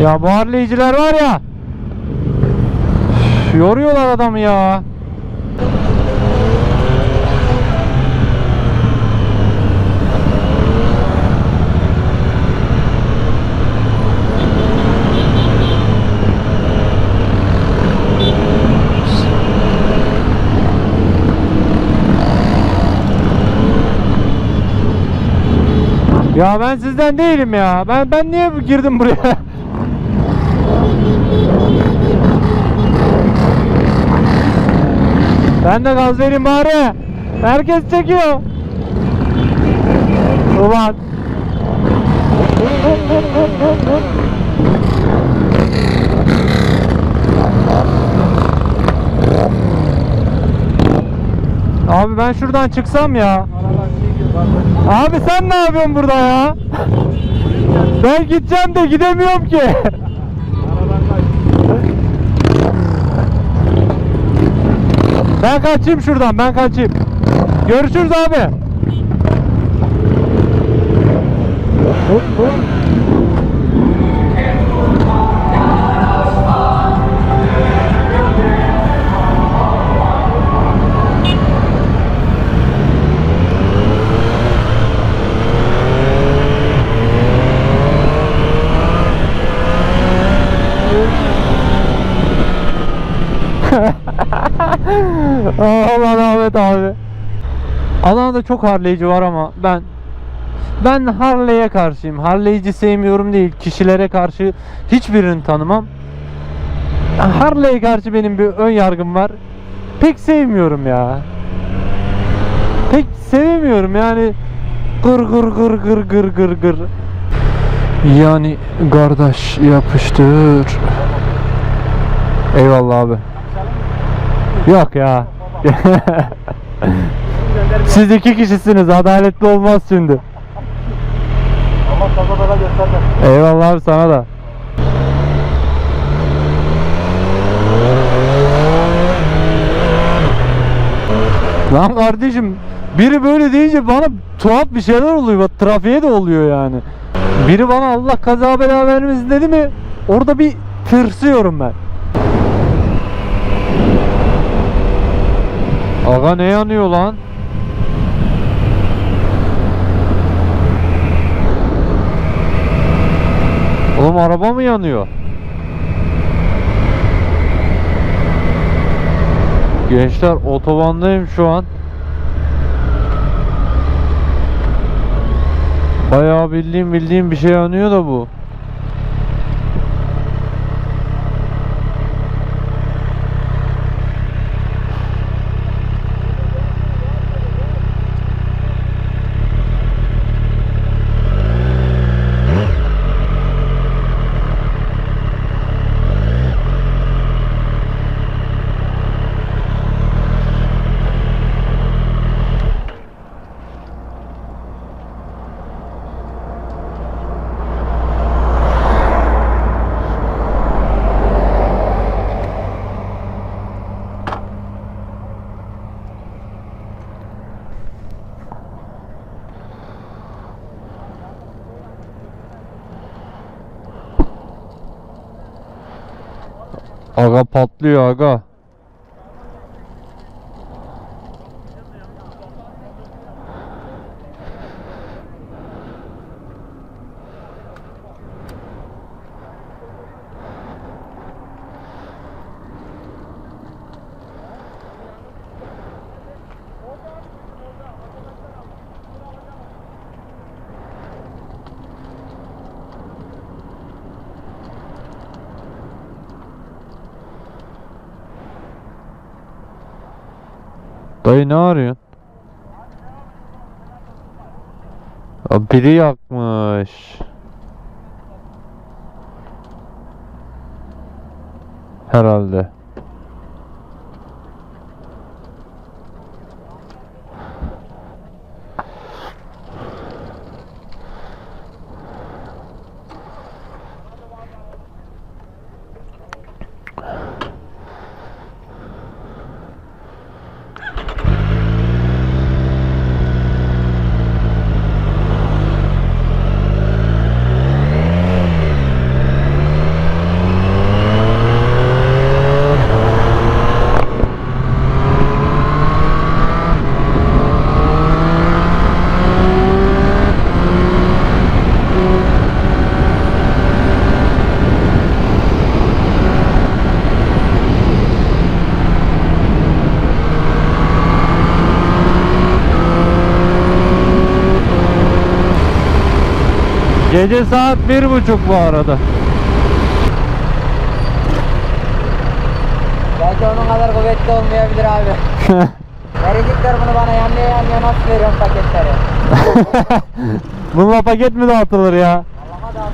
Ya bu harleyiciler var ya. Yoruyorlar adamı ya. Ya ben sizden değilim ya. Ben ben niye girdim buraya? ben de gaz vereyim bari. Herkes çekiyor. Ulan. Abi ben şuradan çıksam ya. Abi sen ne yapıyorsun burada ya? Ben gideceğim de gidemiyorum ki. Ben kaçayım şuradan, ben kaçayım. Görüşürüz abi. Allah Adana'da çok harleyci var ama ben ben Harley'e karşıyım. Harleyci sevmiyorum değil. Kişilere karşı hiçbirini tanımam. Harley'e karşı benim bir ön yargım var. Pek sevmiyorum ya. Pek sevmiyorum yani. Gır gır gır gır gır gır gır. Yani kardeş yapıştır. Eyvallah abi. Yok ya. Siz iki kişisiniz. Adaletli olmaz şimdi. Ama kazadara gösterme. Eyvallah abi sana da. Lan kardeşim biri böyle deyince bana tuhaf bir şeyler oluyor. Bak trafiğe de oluyor yani. Biri bana Allah kaza bela vermesin dedi mi orada bir tırsıyorum ben. Aga ne yanıyor lan? Oğlum araba mı yanıyor? Gençler otobandayım şu an. Bayağı bildiğim bildiğim bir şey yanıyor da bu. Aga patlıyor aga. Dayı ne arıyorsun? Ya biri yakmış. Herhalde. Gece saat bir buçuk bu arada. Belki onun kadar kuvvetli olmayabilir abi. Verecekler bunu bana yanlıyor yanlıyor nasıl veriyorum paketleri? Bununla paket mi dağıtılır ya? Allah'a da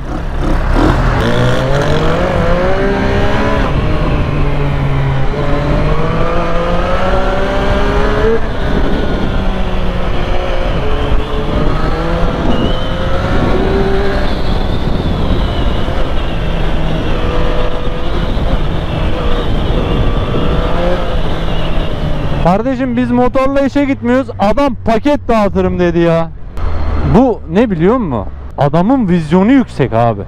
Kardeşim biz motorla işe gitmiyoruz. Adam paket dağıtırım dedi ya. Bu ne biliyor musun? Adamın vizyonu yüksek abi.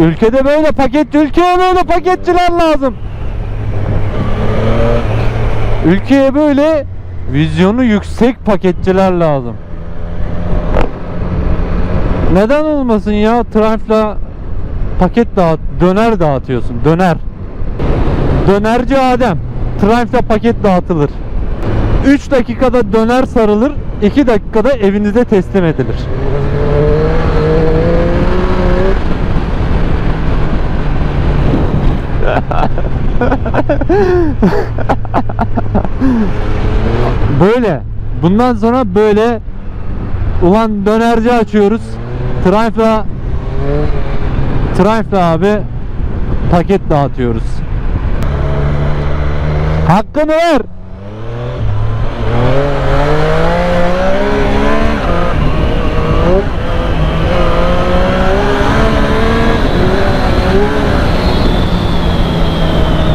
Ülkede böyle paket, ülkeye böyle paketçiler lazım. Ülkeye böyle vizyonu yüksek paketçiler lazım. Neden olmasın ya? Triumph'la paket dağıt, döner dağıtıyorsun. Döner. Dönerci Adem. Triumph'ta paket dağıtılır. 3 dakikada döner sarılır, 2 dakikada evinize teslim edilir. böyle. Bundan sonra böyle ulan dönerci açıyoruz. Triumph'la Triumph'la abi paket dağıtıyoruz. Hakkını ver.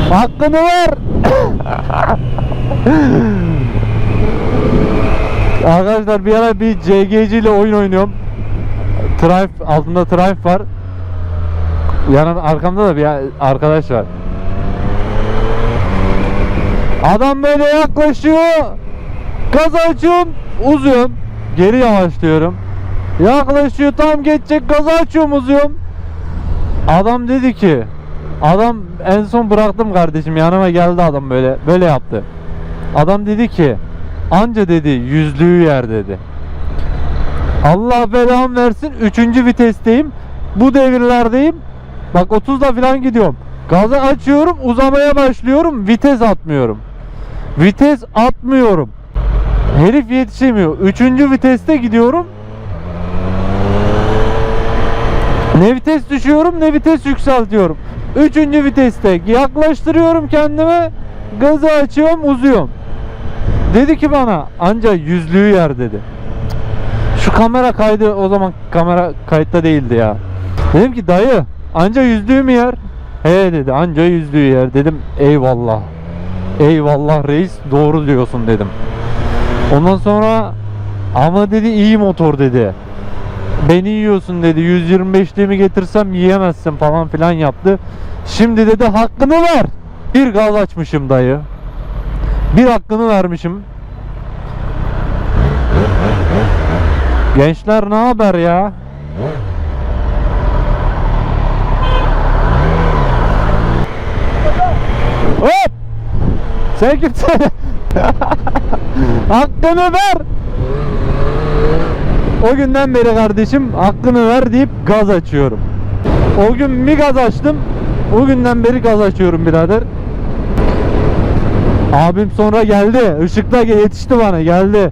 Hakkını ver. Arkadaşlar bir ara bir CGC ile oyun oynuyorum. Triumph altında Triumph var. Yanım arkamda da bir arkadaş var. Adam böyle yaklaşıyor. Gaz açıyorum, uzuyorum. Geri yavaşlıyorum. Yaklaşıyor tam geçecek gaz açıyorum, uzuyorum. Adam dedi ki Adam en son bıraktım kardeşim yanıma geldi adam böyle böyle yaptı. Adam dedi ki anca dedi yüzlüğü yer dedi. Allah belamı versin 3. vitesteyim. Bu devirlerdeyim. Bak 30'da falan gidiyorum. Gazı açıyorum uzamaya başlıyorum vites atmıyorum. Vites atmıyorum. Herif yetişemiyor. Üçüncü viteste gidiyorum. Ne vites düşüyorum ne vites yükseltiyorum. Üçüncü viteste yaklaştırıyorum kendime. Gazı açıyorum uzuyorum. Dedi ki bana anca yüzlüğü yer dedi. Şu kamera kaydı o zaman kamera kayıtta değildi ya. Dedim ki dayı anca yüzlüğü mü yer? He dedi anca yüzlüğü yer dedim eyvallah. Eyvallah reis doğru diyorsun dedim. Ondan sonra ama dedi iyi motor dedi. Beni yiyorsun dedi. 125'liğimi getirsem yiyemezsin falan filan yaptı. Şimdi dedi hakkını ver. Bir gaz açmışım dayı. Bir hakkını vermişim. Gençler ne haber ya? Hop! Sen kimsin? hakkını ver. O günden beri kardeşim hakkını ver deyip gaz açıyorum. O gün bir gaz açtım. O günden beri gaz açıyorum birader. Abim sonra geldi. Işıkta yetişti bana geldi.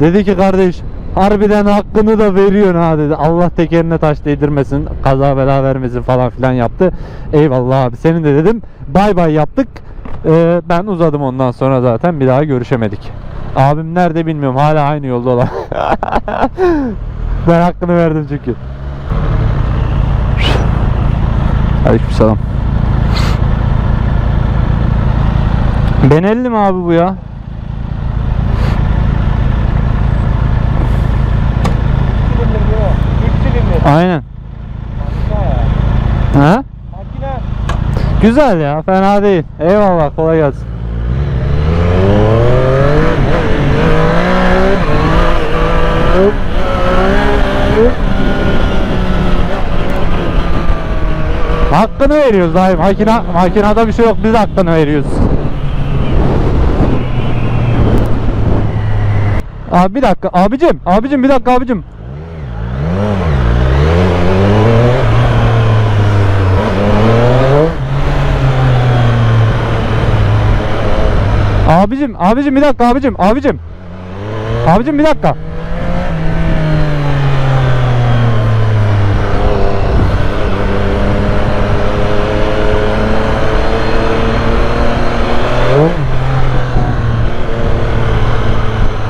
Dedi ki kardeş harbiden hakkını da veriyorsun ha dedi. Allah tekerine taş değdirmesin. Kaza bela vermesin falan filan yaptı. Eyvallah abi senin de dedim. Bay bay yaptık. Ee, ben uzadım ondan sonra zaten bir daha görüşemedik. Abim nerede bilmiyorum. Hala aynı yolda olan. ben hakkını verdim çünkü. Aleykümselam. Benelli mi abi bu ya? silindir bu. 3 silindir. Aynen. Ha? Güzel ya, fena değil. Eyvallah, kolay gelsin. Hakkını veriyoruz dayı. Makina, makinada bir şey yok. Biz hakkını veriyoruz. Abi bir dakika. Abicim. Abicim bir dakika abicim. Abicim, abicim bir dakika abicim, abicim. Abicim bir dakika.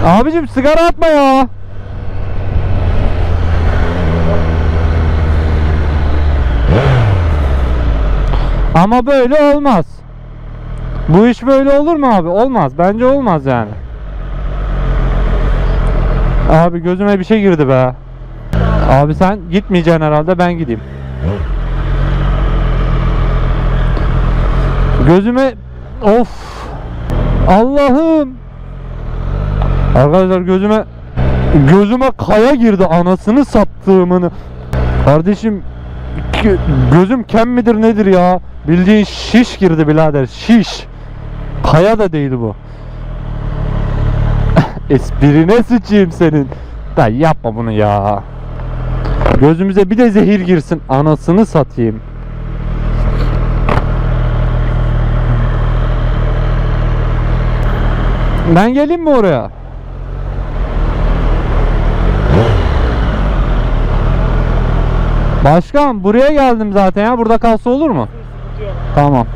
Abicim sigara atma ya. Ama böyle olmaz. Bu iş böyle olur mu abi? Olmaz. Bence olmaz yani. Abi gözüme bir şey girdi be. Abi sen gitmeyeceksin herhalde ben gideyim. Gözüme of Allah'ım Arkadaşlar gözüme gözüme kaya girdi anasını sattığımını. Kardeşim gö- gözüm kem midir nedir ya? Bildiğin şiş girdi birader şiş. Kaya da değil bu. Esprine sıçayım senin. Da yapma bunu ya. Gözümüze bir de zehir girsin anasını satayım. Ben geleyim mi oraya? Başkan buraya geldim zaten ya. Burada kalsa olur mu? Tamam.